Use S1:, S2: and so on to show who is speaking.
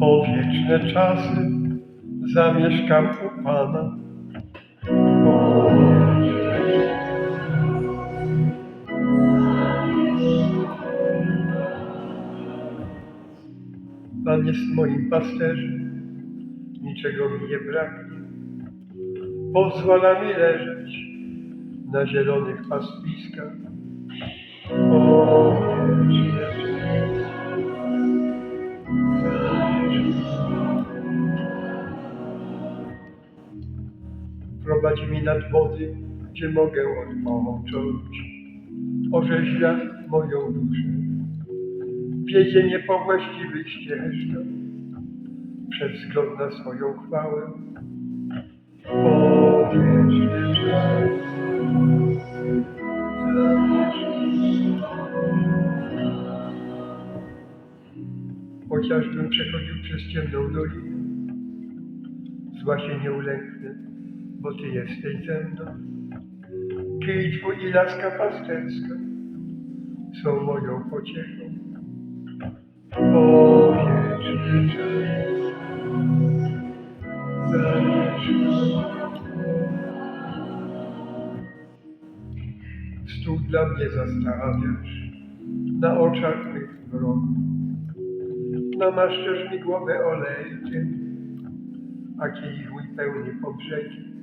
S1: Po wieczne czasy zamieszkam u Pana. Pan jest moim pasterzem, niczego mi nie braknie. Pozwala mi leżeć na zielonych pastwiskach. O, wieczne Prowadzi mi nad wody, gdzie mogę odpocząć. Orzeźwia moją duszę. Wiedzie mnie po właściwych ścieżkach przez wzgląd na swoją chwałę. Wieczny czas. Chociażbym przechodził przez ciemną dolinę, zła się nie ulęknę, bo Ty jesteś ze mną. Kij Twój i laska pasterska są moją pociechą. O wieczny czas zamieszkam. Stół dla mnie zastawiasz na oczach mych wrogów. Namaszczasz mi głowę olejkiem, a kielich mój pełny po brzegi.